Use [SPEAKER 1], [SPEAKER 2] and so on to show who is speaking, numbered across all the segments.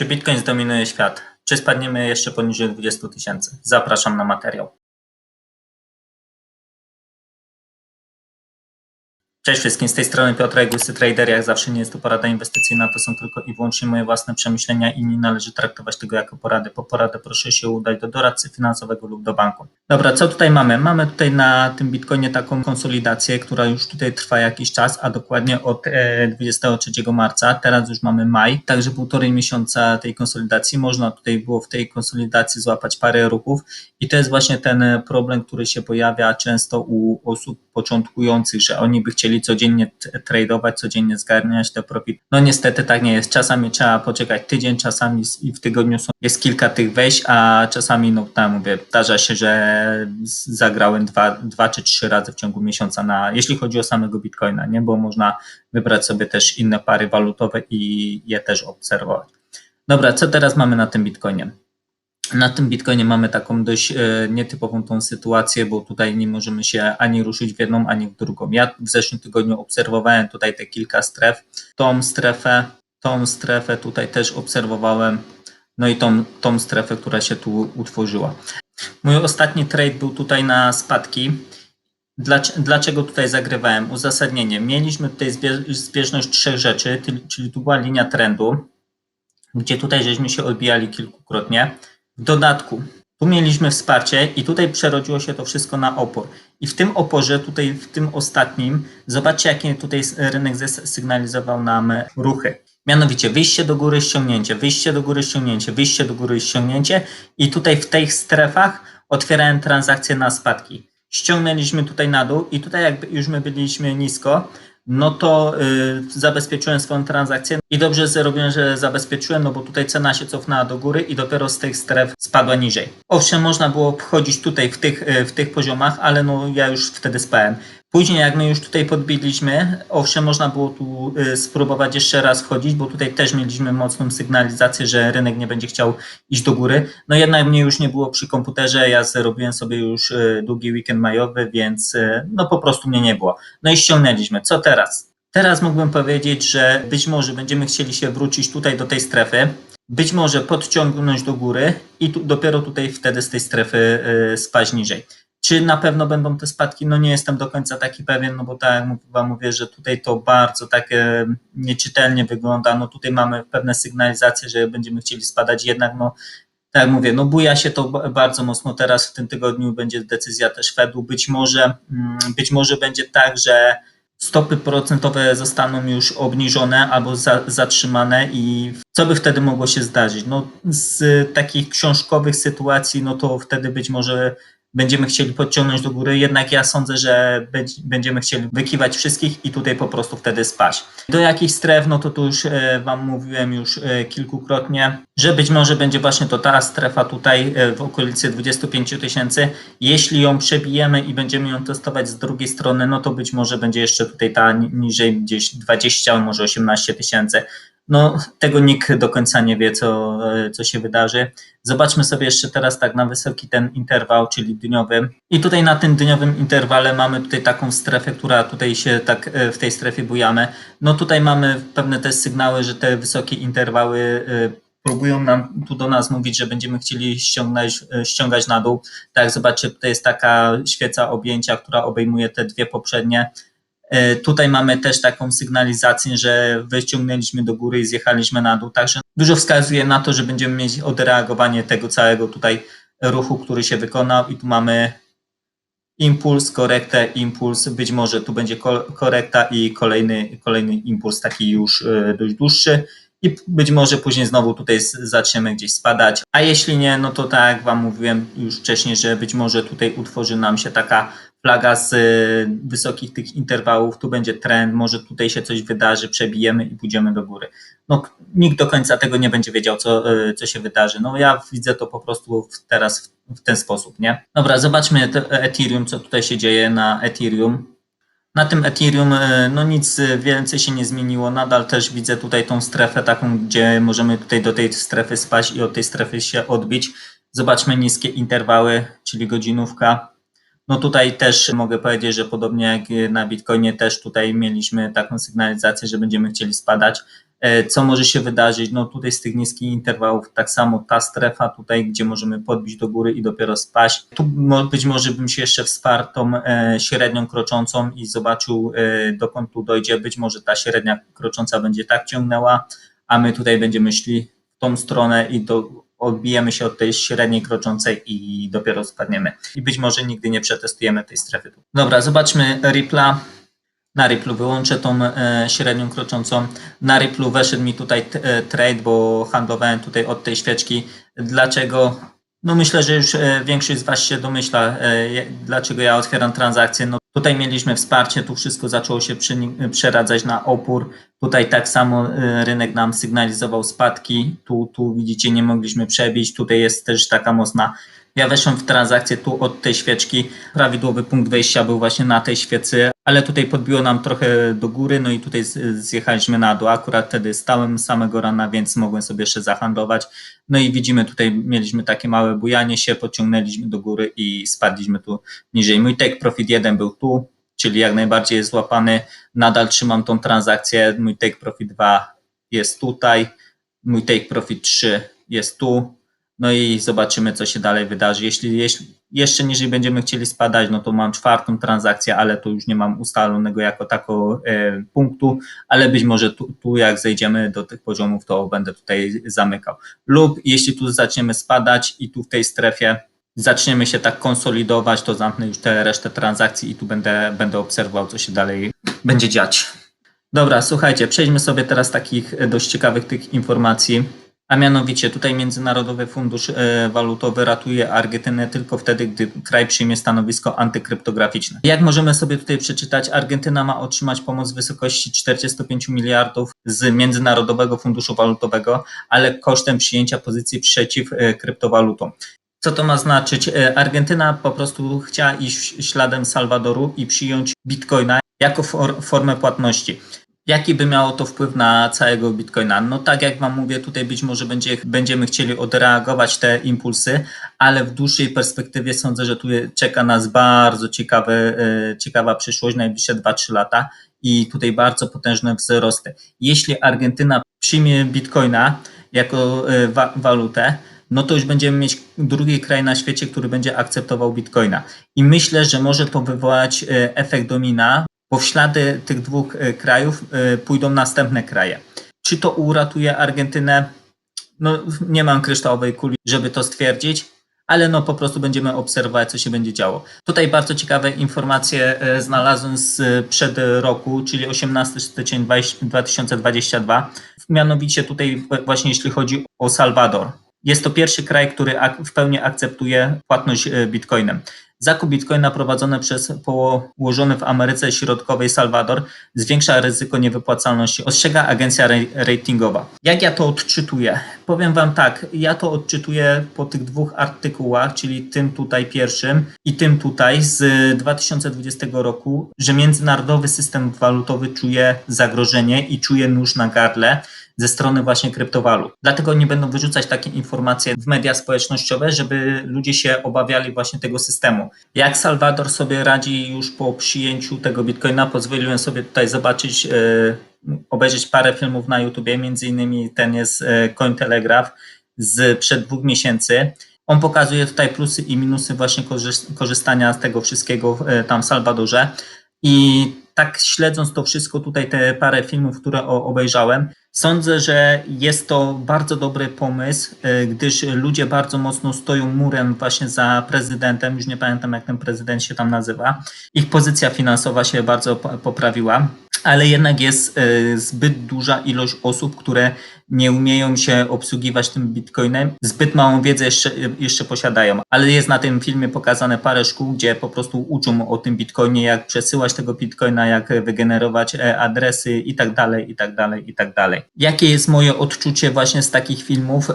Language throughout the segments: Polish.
[SPEAKER 1] Czy Bitcoin zdominuje świat? Czy spadniemy jeszcze poniżej 20 tysięcy? Zapraszam na materiał. Cześć wszystkim, z tej strony Piotrek, Łysy Trader. Jak zawsze nie jest to porada inwestycyjna, to są tylko i wyłącznie moje własne przemyślenia i nie należy traktować tego jako porady. Po poradę proszę się udać do doradcy finansowego lub do banku. Dobra, co tutaj mamy? Mamy tutaj na tym Bitcoinie taką konsolidację, która już tutaj trwa jakiś czas, a dokładnie od e, 23 marca. Teraz już mamy maj, także półtorej miesiąca tej konsolidacji. Można tutaj było w tej konsolidacji złapać parę ruchów i to jest właśnie ten e, problem, który się pojawia często u osób początkujących, że oni by chcieli codziennie t- tradeować, codziennie zgarniać te profit. No niestety tak nie jest. Czasami trzeba poczekać tydzień, czasami w tygodniu są, jest kilka tych wejść, a czasami, no tam mówię, zdarza się, że zagrałem dwa, dwa czy trzy razy w ciągu miesiąca na, jeśli chodzi o samego Bitcoina, nie? Bo można wybrać sobie też inne pary walutowe i je też obserwować. Dobra, co teraz mamy na tym Bitcoinie? Na tym Bitcoinie mamy taką dość e, nietypową tą sytuację, bo tutaj nie możemy się ani ruszyć w jedną, ani w drugą. Ja w zeszłym tygodniu obserwowałem tutaj te kilka stref. Tą strefę, tą strefę tutaj też obserwowałem, no i tą, tą strefę, która się tu utworzyła. Mój ostatni trade był tutaj na spadki. Dlac- Dlaczego tutaj zagrywałem? Uzasadnienie. Mieliśmy tutaj zbie- zbieżność trzech rzeczy, czyli tu była linia trendu, gdzie tutaj żeśmy się odbijali kilkukrotnie. W dodatku, tu mieliśmy wsparcie i tutaj przerodziło się to wszystko na opór. I w tym oporze, tutaj w tym ostatnim, zobaczcie, jakie tutaj rynek sygnalizował nam ruchy. Mianowicie wyjście do góry, ściągnięcie, wyjście do góry, ściągnięcie, wyjście do góry, ściągnięcie. I tutaj w tych strefach otwierałem transakcje na spadki. Ściągnęliśmy tutaj na dół i tutaj jakby już my byliśmy nisko, no to y, zabezpieczyłem swoją transakcję i dobrze zrobiłem, że zabezpieczyłem, no bo tutaj cena się cofnęła do góry i dopiero z tych stref spadła niżej. Owszem, można było wchodzić tutaj w tych, y, w tych poziomach, ale no ja już wtedy spałem. Później jak my już tutaj podbiliśmy, owszem, można było tu y, spróbować jeszcze raz chodzić, bo tutaj też mieliśmy mocną sygnalizację, że rynek nie będzie chciał iść do góry. No jednak mnie już nie było przy komputerze, ja zrobiłem sobie już y, długi weekend majowy, więc y, no po prostu mnie nie było. No i ściągnęliśmy. Co teraz? Teraz mógłbym powiedzieć, że być może będziemy chcieli się wrócić tutaj do tej strefy, być może podciągnąć do góry i tu, dopiero tutaj wtedy z tej strefy spaść niżej. Czy na pewno będą te spadki? No nie jestem do końca taki pewien, no bo tak jak wam mówię, że tutaj to bardzo takie nieczytelnie wygląda. No tutaj mamy pewne sygnalizacje, że będziemy chcieli spadać, jednak no tak jak mówię, no buja się to ba- bardzo mocno teraz w tym tygodniu będzie decyzja też Fedu. Być może, mm, być może będzie tak, że stopy procentowe zostaną już obniżone albo za, zatrzymane i co by wtedy mogło się zdarzyć? No z takich książkowych sytuacji, no to wtedy być może będziemy chcieli podciągnąć do góry, jednak ja sądzę, że będzie- będziemy chcieli wykiwać wszystkich i tutaj po prostu wtedy spaść. Do jakich stref, no to tu już e, Wam mówiłem już e, kilkukrotnie, że być może będzie właśnie to ta strefa tutaj e, w okolicy 25 tysięcy. Jeśli ją przebijemy i będziemy ją testować z drugiej strony, no to być może będzie jeszcze tutaj ta ni- niżej gdzieś 20, może 18 tysięcy. No, tego nikt do końca nie wie, co, co się wydarzy. Zobaczmy sobie jeszcze teraz tak na wysoki ten interwał, czyli dniowy. I tutaj na tym dniowym interwale mamy tutaj taką strefę, która tutaj się tak e, w tej strefie bujamy. No tutaj mamy pewne też sygnały, że te wysokie interwały e, próbują nam tu do nas mówić, że będziemy chcieli ściągnąć, e, ściągać na dół. Tak, zobaczcie, tutaj jest taka świeca objęcia, która obejmuje te dwie poprzednie. E, Tutaj mamy też taką sygnalizację, że wyciągnęliśmy do góry i zjechaliśmy na dół, także dużo wskazuje na to, że będziemy mieć odreagowanie tego całego tutaj ruchu, który się wykonał. I tu mamy impuls, korektę, impuls, być może tu będzie ko- korekta i kolejny, kolejny impuls taki już e, dość dłuższy. I być może później znowu tutaj zaczniemy gdzieś spadać, a jeśli nie, no to tak jak Wam mówiłem już wcześniej, że być może tutaj utworzy nam się taka flaga z y, wysokich tych interwałów, tu będzie trend, może tutaj się coś wydarzy, przebijemy i pójdziemy do góry. No, nikt do końca tego nie będzie wiedział, co, y, co się wydarzy. No ja widzę to po prostu teraz w, ten sposób, nie? Dobra, zobaczmy Ethereum, co tutaj się dzieje na Ethereum. Na tym Ethereum y, no nic więcej się nie zmieniło. Nadal też widzę tutaj tą strefę taką, gdzie możemy tutaj do tej strefy spaść i od tej strefy się odbić. Zobaczmy niskie interwały, czyli godzinówka. No tutaj też mogę powiedzieć, że podobnie jak na Bitcoinie też tutaj mieliśmy taką sygnalizację, że będziemy chcieli spadać. E, Co może się wydarzyć? No tutaj z tych niskich interwałów, tak samo ta strefa tutaj, gdzie możemy podbić do góry i dopiero spaść. Tu być może bym się jeszcze wsparł tą e, średnią kroczącą i zobaczył e, dokąd tu dojdzie. Być może ta średnia krocząca będzie tak ciągnęła, a my tutaj będziemy szli w tą stronę i do, odbijemy się od tej średniej kroczącej i dopiero spadniemy. I być może nigdy nie przetestujemy tej strefy. Dobra, zobaczmy Rippla. Na Ripplu wyłączę tą e, średnią kroczącą. Na Ripplu weszedł mi tutaj e, trade, bo handlowałem tutaj od tej świeczki. Dlaczego? No myślę, że już e, większość z Was się domyśla, e, dlaczego ja otwieram transakcję. No tutaj mieliśmy wsparcie, tu wszystko zaczęło się przyni- przeradzać na opór. Tutaj tak samo e, rynek nam sygnalizował spadki. Tu, tu widzicie, nie mogliśmy przebić. Tutaj jest też taka mocna. Ja weszłem w transakcję tu od tej świeczki. Prawidłowy punkt wejścia był właśnie na tej świecy, ale tutaj podbiło nam trochę do góry, no i tutaj zjechaliśmy na dół. Akurat wtedy stałem samego rana, więc mogłem sobie jeszcze zahandlować. No i widzimy tutaj mieliśmy takie małe bujanie się, pociągnęliśmy do góry i spadliśmy tu niżej. Mój take profit 1 był tu, czyli jak najbardziej jest złapany. Nadal trzymam tą transakcję. Mój take profit 2 jest tutaj. Mój take profit 3 jest tu. No i zobaczymy, co się dalej wydarzy. Jeśli, jeśli jeszcze niżej będziemy chcieli spadać, no to mam czwartą transakcję, ale tu już nie mam ustalonego jako tako e, punktu, ale być może tu, tu jak zejdziemy do tych poziomów, to będę tutaj zamykał. Lub jeśli tu zaczniemy spadać i tu w tej strefie zaczniemy się tak konsolidować, to zamknę już tę resztę transakcji i tu będę, będę obserwował, co się dalej będzie dziać. Dobra, słuchajcie, przejdźmy sobie teraz takich e, dość ciekawych tych informacji. A mianowicie tutaj Międzynarodowy Fundusz e, Walutowy ratuje Argentynę tylko wtedy, gdy kraj przyjmie stanowisko antykryptograficzne. Jak możemy sobie tutaj przeczytać, Argentyna ma otrzymać pomoc w wysokości 45 miliardów z Międzynarodowego Funduszu Walutowego, ale kosztem przyjęcia pozycji przeciw e, kryptowalutom. Co to ma znaczyć? E, Argentyna po prostu chciała iść śladem Salwadoru i przyjąć bitcoina jako for, formę płatności. Jaki by miało to wpływ na całego Bitcoina? No tak jak Wam mówię, tutaj być może będzie, będziemy chcieli odreagować te impulsy, ale w dłuższej perspektywie sądzę, że tu czeka nas bardzo ciekawe, e, ciekawa przyszłość, najbliższe 2-3 lata i tutaj bardzo potężne wzrosty. Jeśli Argentyna przyjmie Bitcoina jako e, wa- walutę, no to już będziemy mieć drugi kraj na świecie, który będzie akceptował Bitcoina. I myślę, że może to wywołać e, efekt domina, bo w ślady tych dwóch e, krajów e, pójdą następne kraje. Czy to uratuje Argentynę? No, nie mam kryształowej kuli, żeby to stwierdzić, ale no po prostu będziemy obserwować, co się będzie działo. Tutaj bardzo ciekawe informacje znalazłem z przed roku, czyli 18 styczeń 2022. Mianowicie tutaj właśnie jeśli chodzi o Salwador. Jest to pierwszy kraj, który w pełni akceptuje płatność e, bitcoinem. Zakup bitcoina prowadzony przez położony w Ameryce Środkowej Salwador zwiększa ryzyko niewypłacalności, ostrzega agencja ra- ratingowa. Jak ja to odczytuję? Powiem Wam tak, ja to odczytuję po tych dwóch artykułach, czyli tym tutaj pierwszym i tym tutaj z 2020 roku, że międzynarodowy system walutowy czuje zagrożenie i czuje nóż na gardle ze strony właśnie kryptowalut. Dlatego nie będą wyrzucać takie informacje w media społecznościowe, żeby ludzie się obawiali właśnie tego systemu. Jak Salwador sobie radzi już po przyjęciu tego bitcoina, pozwoliłem sobie tutaj zobaczyć, e, obejrzeć parę filmów na YouTubie, między innymi ten jest e, Cointelegraph z przed dwóch miesięcy. On pokazuje tutaj plusy i minusy właśnie korzys- korzystania z tego wszystkiego e, tam w Salwadorze. I tak śledząc to wszystko, tutaj te parę filmów, które obejrzałem, sądzę, że jest to bardzo dobry pomysł, y, gdyż ludzie bardzo mocno stoją murem właśnie za prezydentem, już nie pamiętam jak ten prezydent się tam nazywa. Ich pozycja finansowa się bardzo po- poprawiła, ale jednak jest y, zbyt duża ilość osób, które nie umieją się obsługiwać tym bitcoinem, zbyt małą wiedzę jeszcze, jeszcze posiadają. Ale jest na tym filmie pokazane parę szkół, gdzie po prostu uczą o tym bitcoinie, jak przesyłać tego bitcoina, jak wygenerować e, adresy i tak dalej, i tak dalej, i tak dalej. Jakie jest moje odczucie właśnie z takich filmów?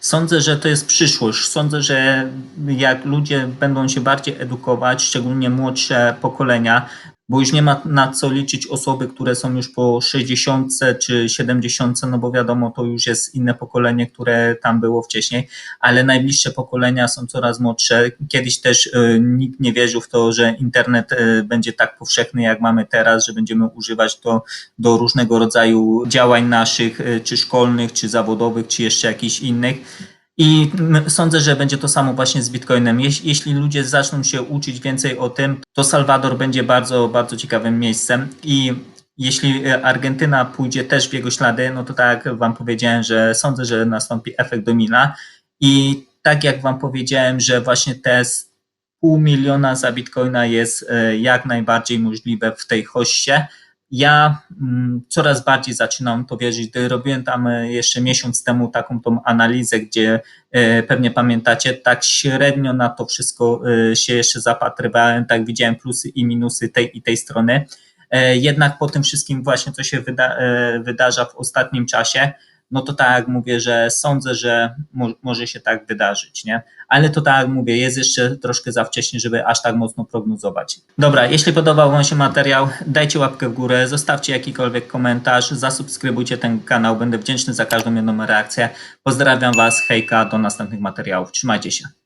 [SPEAKER 1] Sądzę, że to jest przyszłość. Sądzę, że jak ludzie będą się bardziej edukować, szczególnie młodsze pokolenia, bo już nie ma na co liczyć osoby, które są już po 60 czy 70, no bo wiadomo, to już jest inne pokolenie, które tam było wcześniej, ale najbliższe pokolenia są coraz młodsze. Kiedyś też y, nikt nie wierzył w to, że internet y, będzie tak powszechny, jak mamy teraz, że będziemy używać to do różnego rodzaju działań naszych, y, czy szkolnych, czy zawodowych, czy jeszcze jakichś innych. I sądzę, że będzie to samo właśnie z Bitcoinem. Jeś, jeśli ludzie zaczną się uczyć więcej o tym, to Salwador będzie bardzo, bardzo ciekawym miejscem. I jeśli e, Argentyna pójdzie też w jego ślady, no to tak jak Wam powiedziałem, że sądzę, że nastąpi efekt domina. I tak jak Wam powiedziałem, że właśnie te pół miliona za Bitcoina jest e, jak najbardziej możliwe w tej hoście. Ja mm, coraz bardziej zaczynam to wierzyć. Robiłem tam e, jeszcze miesiąc temu taką tą analizę, gdzie pewnie pamiętacie, tak średnio na to wszystko się jeszcze zapatrywałem, tak widziałem plusy i minusy tej i tej strony. E, Jednak po tym wszystkim właśnie, co się wyda, e, wydarza w ostatnim czasie, no to tak mówię, że sądzę, że mo, może się tak wydarzyć, nie? Ale to tak mówię, jest jeszcze troszkę za wcześnie, żeby aż tak mocno prognozować. Dobra, jeśli podobał Wam się materiał, dajcie łapkę w górę, zostawcie jakikolwiek komentarz, zasubskrybujcie ten kanał, będę wdzięczny za każdą jedną reakcję. Pozdrawiam Was, hejka, do następnych materiałów. Trzymajcie się.